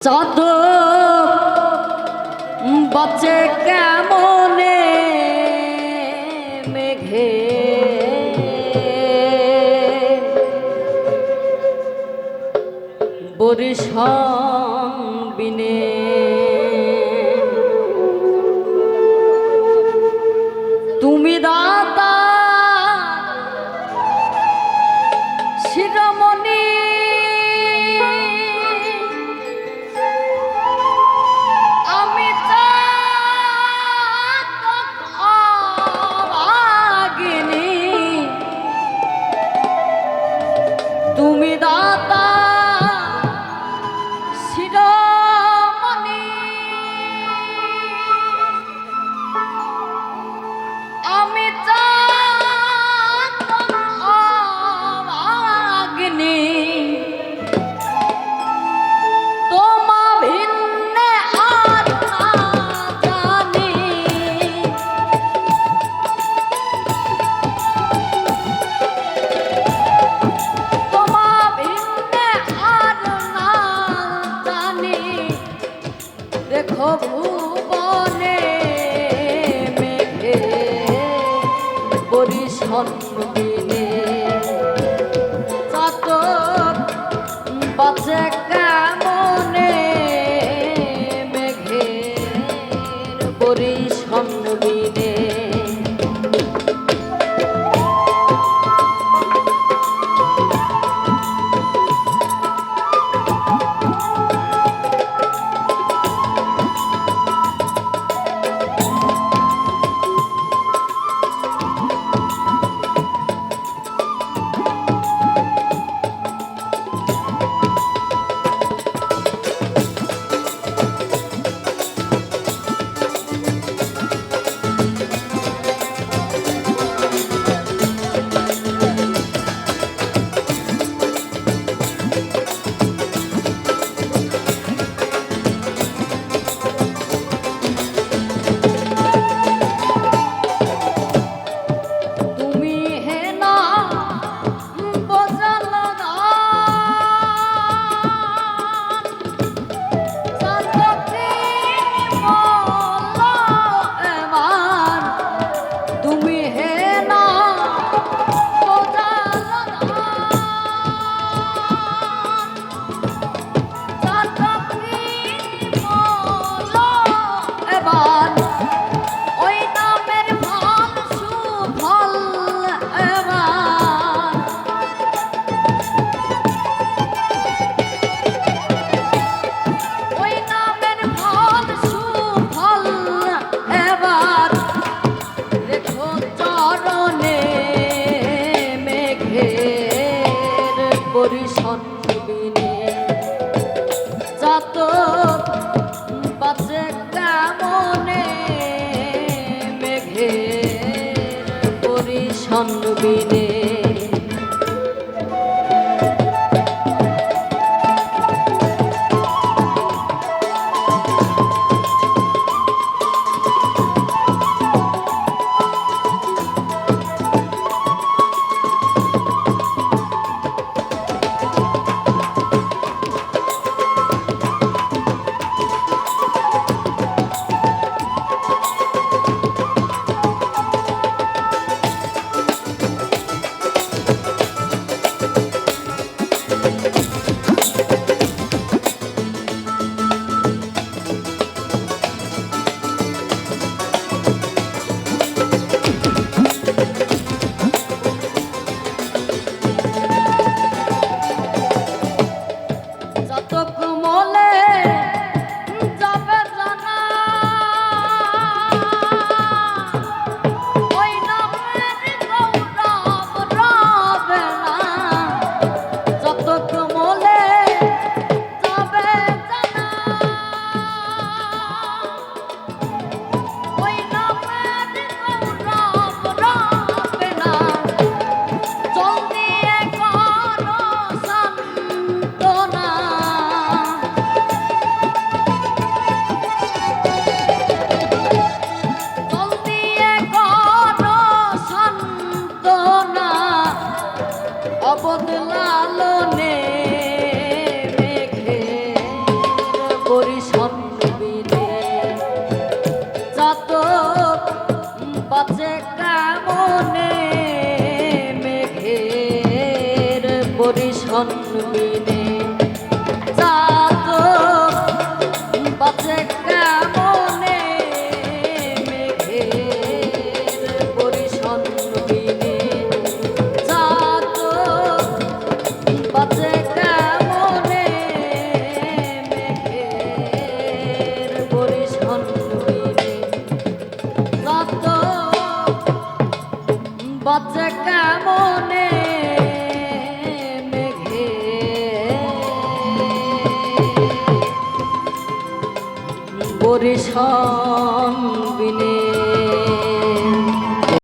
যত বচে কেমনে মেঘে? বরিশন বিনে ভুবনে মেঘে বরিশন্দিনে চাতক বাচ্চা নন্দবিনে Baby বরিশন বিনে